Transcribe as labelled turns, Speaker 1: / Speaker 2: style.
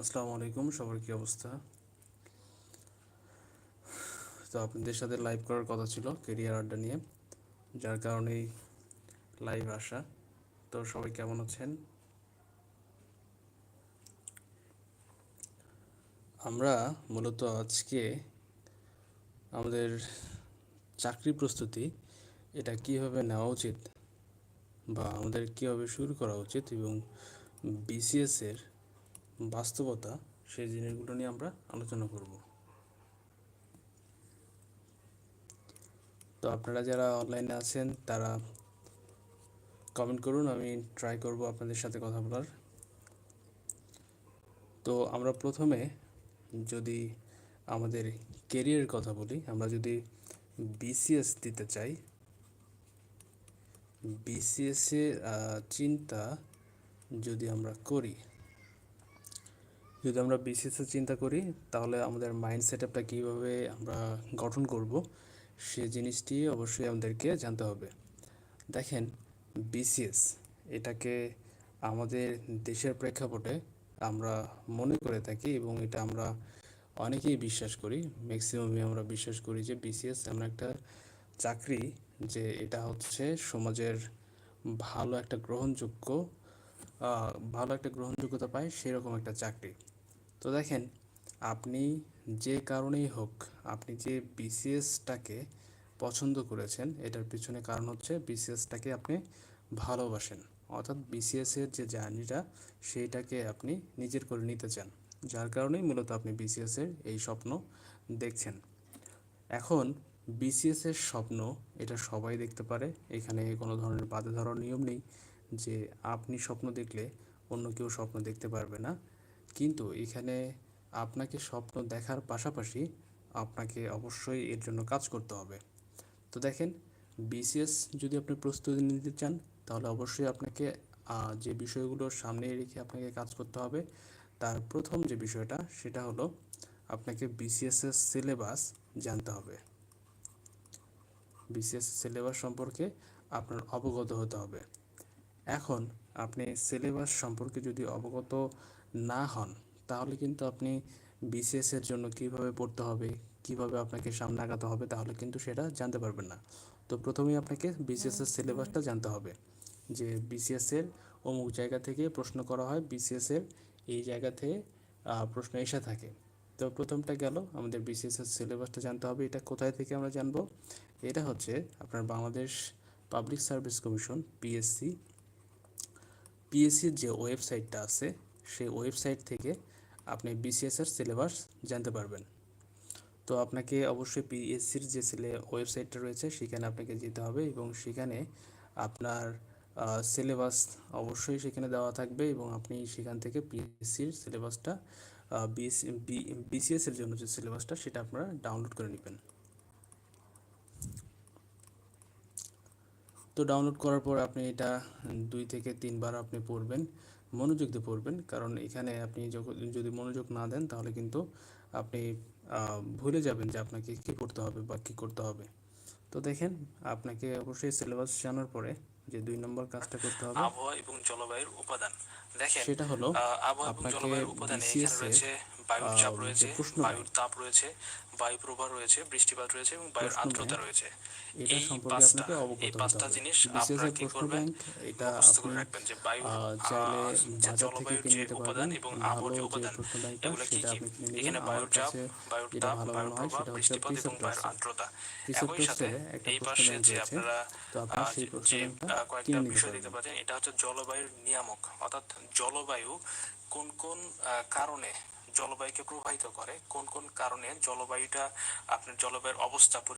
Speaker 1: আসসালামু আলাইকুম, সবার কি অবস্থা? তো আপনাদের সাথে লাইভ করার কথা ছিল কেরিয়ার আড্ডা নিয়ে, যার কারণেই লাইভ আসা। তো সবাই কেমন আছেন? আমরা মূলত আজকে আমাদের চাকরি প্রস্তুতি, এটা কীভাবে নেওয়া উচিত বা আমাদের কীভাবে শুরু করা উচিত এবং বিসিএস এর বাস্তবতা সেই জিনিসগুলো নিয়ে আমরা আলোচনা করব। তো আপনারা যারা অনলাইনে আছেন তারা কমেন্ট করুন আমি ট্রাই করব আপনাদের সাথে কথা বলার। তো আমরা প্রথমে যদি আমাদের কেরিয়ারের কথা বলি আমরা যদি বিসিএস দিতে চাই বিসিএস এর আহ, চিন্তা যদি আমরা করি যদি আমরা বিসিএস এর চিন্তা করি, তাহলে আমাদের মাইন্ড সেট আপটা কীভাবে আমরা গঠন করব, সে জিনিসটি অবশ্যই আমাদেরকে জানতে হবে। দেখেন বিসিএস এটাকে আমাদের দেশের প্রেক্ষাপটে আমরা মনে করে থাকি এবং এটা আমরা অনেকেই বিশ্বাস করি ম্যাক্সিমামই আমরা বিশ্বাস করি যে বিসিএস এমন একটা চাকরি যে এটা হচ্ছে সমাজের ভালো একটা গ্রহণযোগ্য ভালো একটা গ্রহণযোগ্যতা পায়, সেরকম একটা চাকরি। তো দেখেন, আপনি যে কারণেই হোক, আপনি যে বিসিএসটাকে পছন্দ করেছেন, এটার পিছনে কারণ হচ্ছে বিসিএসটাকে আপনি ভালোবাসেন। অর্থাৎ বিসিএসের যে জার্নিটা, সেইটাকে আপনি নিজের করে নিতে চান। যার কারণেই মূলত আপনি বিসিএস এর এই স্বপ্ন দেখছেন। এখন বিসিএস এর স্বপ্ন, এটা সবাই দেখতে পারে। এখানে কোনো ধরনের বাধা ধরার নিয়ম নেই। যে আপনি স্বপ্ন দেখলে অন্য কেউ স্বপ্ন দেখতে পারবে না। কিন্তু এখানে আপনাকে স্বপ্ন দেখার পাশাপাশি আপনাকে অবশ্যই এর জন্য কাজ করতে হবে। তো দেখেন বিসিএস যদি আপনি প্রস্তুতি নিতে চান, তাহলে অবশ্যই আপনাকে যে বিষয়গুলো সামনে রেখে আপনাকে কাজ করতে হবে, তার প্রথম যে বিষয়টা, সেটা হলো আপনাকে বিসিএস এর সিলেবাস জানতে হবে। বিসিএস সিলেবাস সম্পর্কে আপনার অবগত হতে হবে। এখন আপনি সিলেবাস সম্পর্কে যদি অবগত না হন তাহলে কিন্তু আপনি বিসিএস এর জন্য কীভাবে পড়তে হবে কীভাবে আপনাকে সামনে আগাতে হবে তাহলে কিন্তু সেটা জানতে পারবেন না। তো প্রথমেই আপনাকে বিসিএস এর সিলেবাসটা জানতে হবে। যে বিসিএস এর অমুক জায়গা থেকে প্রশ্ন করা হয় বিসিএস এর এই জায়গা থেকে প্রশ্ন এসে থাকে। তো প্রথমটা গেল আমাদের বিসিএস এর সিলেবাসটা জানতে হবে এটা কোথায় থেকে আমরা জানব? এটা হচ্ছে আপনার Bangladesh public service commission PSC পিএসসির যে ওয়েবসাইটটা আছে, সেই ওয়েবসাইট থেকে আপনি বিসিএস এর সিলেবাস জানতে পারবেন। তো আপনাকে অবশ্যই পিএসসির যে সিলে ওয়েবসাইটটা রয়েছে, সেখানে আপনাকে যেতে হবে এবং সেখানে আপনার সিলেবাস অবশ্যই সেখানে দেওয়া থাকবে এবং আপনি সেখান থেকে পিএসসির সিলেবাসটা বিসিএস এর জন্য যে সিলেবাসটা সেটা আপনারা ডাউনলোড করে নেবেন। তো ডাউনলোড করার পর আপনি এটা দুই থেকে তিনবার আপনি পড়বেন মনোযোগ দিয়ে পড়বেন। কারণ এখানে আপনি যখন যদি মনোযোগ না দেন তাহলে কিন্তু আপনি ভুলে যাবেন যে আপনাকে কী পড়তে হবে বা কী করতে হবে। তো দেখেন আপনাকে অবশ্যই সিলেবাস জানার পরে যে দুই নম্বর কাজটা করতে হবে।
Speaker 2: আবহাওয়া এবং জলবায়ুর উপাদান। দেখেন
Speaker 1: সেটা হলো
Speaker 2: আবহাওয়া এবং জলবায়ুর উপাদানে এখানে রয়েছে বায়ুর চাপ রয়েছে বায়ুর তাপ রয়েছে বায়ু প্রবাহ রয়েছে বৃষ্টিপাত রয়েছে এবং বায়ুর আর্দ্রতা রয়েছে। এই পাঁচটা এই পাঁচটা জিনিস আপনারা কি করবেন?
Speaker 1: এটা
Speaker 2: করে রাখবেন যে বায়ু যে জলবায়ুর যে উপাদান এবং আবহাওয়ার যে উপাদান এগুলো কি কি? এখানে বায়ুর চাপ বায়ুর তাপ বায়ুর প্রবাহ বৃষ্টিপাত এবং বায়ুর আর্দ্রতা। একই সাথে এই পাশে যে আপনারা যে- কয়েকটা বিষয় দিতে পারেন এটা হচ্ছে জলবায়ুর নিয়ামক অর্থাৎ জলবায়ু কোন কোন কারণে জলবায়ুকে প্রভাবিত করে? কোন কোন কারণে জলবায়ুটা আপনার জলবায়ুর অবস্থা